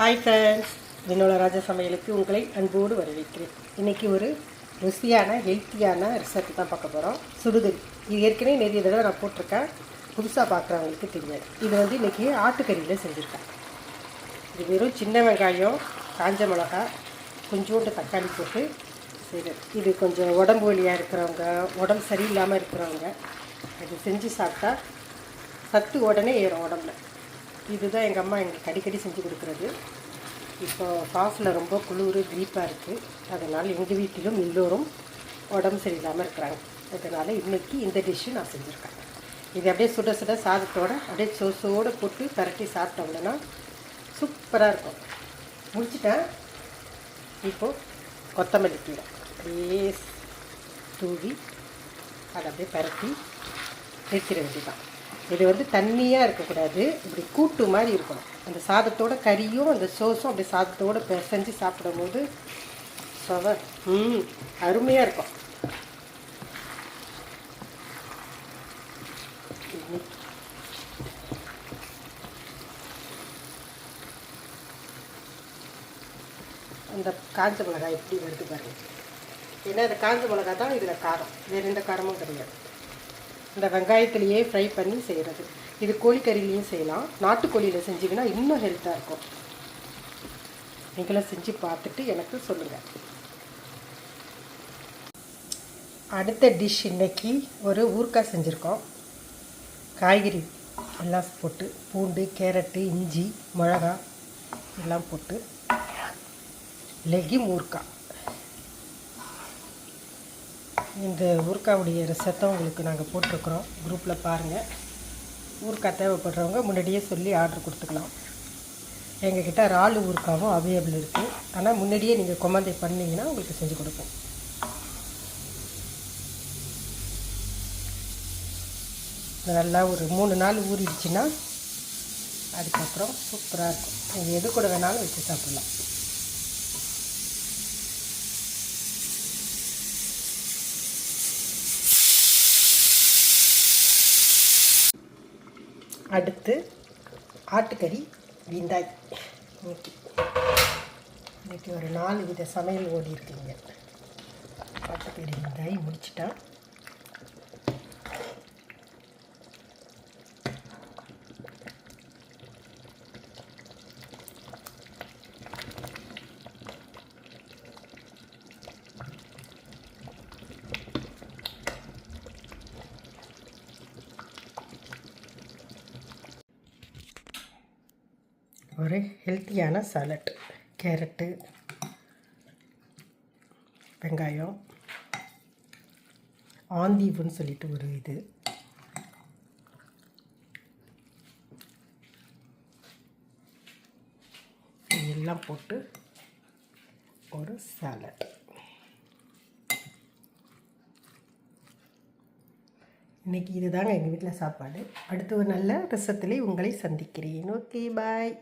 Hi friends வினோல ராஜா சமையலுக்கு உங்களை அன்போடு வரவேற்கிறேன். இன்றைக்கி ஒரு ருசியான ஹெல்த்தியான ரெசிபி தான் பார்க்க போகிறோம் சுடுதல் இது ஏற்கனவே நிறைய தடவை நான் போட்டிருக்கேன். புதுசாக பார்க்குறவங்களுக்கு தெரியாது. இது வந்து இன்றைக்கி ஆட்டுக்கறியில் செஞ்சுருக்கேன். இது வெறும் சின்ன வெங்காயம் காஞ்ச மிளகா கொஞ்சோண்டு தக்காளி போட்டு செய்கிறது இது கொஞ்சம் உடம்பு வழியாக இருக்கிறவங்க உடம்பு சரியில்லாமல் இருக்கிறவங்க இது செஞ்சு சாப்பிட்டா சத்து உடனே ஏறும் உடம்புல. இதுதான் எங்கள் அம்மா எங்களுக்கு அடிக்கடி செஞ்சு கொடுக்குறது. இப்போ காஃபில் ரொம்ப குளிர் கிரீப்பாக இருக்குது அதனால் எங்கள் வீட்டிலும் எல்லோரும் உடம்பு சரியில்லாமல் இருக்கிறாங்க. அதனால் இன்றைக்கி இந்த டிஷ்ஷு நான் செஞ்சுருக்கேன். இது அப்படியே சுட சுட சாதத்தோட அப்படியே சோசோடு போட்டு பரட்டி சாப்பிட்டோம்னா சூப்பராக இருக்கும். முடிச்சிட்டேன். இப்போது கொத்தமல்லி கீரை. அப்படியே தூவி அதை அப்படியே பரட்டி வைக்கிற வேண்டியதான் இது வந்து தண்ணியாக இருக்கக்கூடாது. இப்படி கூட்டு மாதிரி இருக்கணும். அந்த சாதத்தோட கறியும் அந்த சோஸும் அப்படியே சாதத்தோடு பிசைஞ்சு சாப்பிடும்போது போது ம் அருமையாக இருக்கும். அந்த காஞ்ச மிளகாய் எப்படி வருது பாருங்க. ஏன்னா இந்த காஞ்ச மிளகாய் தான் இதில் காரம். வேறு எந்த காரமும் கிடையாது. இந்த வெங்காயத்துலேயே ஃப்ரை பண்ணி செய்கிறது இது கோழிக்கறிலையும் செய்யலாம். நாட்டுக்கோழியில் செஞ்சிங்கன்னா இன்னும் ஹெல்த்தாக இருக்கும். நீங்களும் செஞ்சு பார்த்துட்டு எனக்கு சொல்லுங்கள் அடுத்த டிஷ் இன்னைக்கு ஒரு ஊறுக்காய் செஞ்சுருக்கோம். காய்கறி எல்லாம் போட்டு பூண்டு கேரட்டு இஞ்சி மிளகா எல்லாம் போட்டு லெகிம் ஊறுக்காய் இந்த ஊறுக்காவுடைய ரெசத்தை உங்களுக்கு நாங்கள் போட்டிருக்குறோம். குரூப்பில் பாருங்கள் ஊறுக்காய் தேவைப்படுறவங்க முன்னாடியே சொல்லி ஆர்டர் கொடுத்துக்கலாம். எங்ககிட்ட இறால் ஊறுக்காவும் அவைலபிள் இருக்குது ஆனால் முன்னாடியே நீங்கள் கொமாந்தை பண்ணிங்கன்னா உங்களுக்கு செஞ்சு கொடுப்போம். நல்லா ஒரு மூணு நாள் ஊறிடுச்சுன்னா அதுக்கப்புறம் சூப்பராக இருக்கும். நீங்கள் எது கூட வேணாலும் வச்சு சாப்பிட்லாம். அடுத்து ஆட்டுக்கறி விந்தாய் இன்னைக்கு இன்னைக்கு ஒரு நாலு வித சமையல் ஓடி இருக்குங்க ஆட்டுக்கறி விந்தாய் முடிச்சிட்டா. ஒரு ஹெல்த்தியான சாலட் கேரட்டு வெங்காயம் ஆந்தீவுன்னு சொல்லிட்டு ஒரு இது. எல்லாம் போட்டு ஒரு சாலட் இன்றைக்கி இதுதாங்க எங்கள் வீட்டில் சாப்பாடு. அடுத்து ஒரு நல்ல ரசத்துலேயே உங்களை சந்திக்கிறேன். Okay bye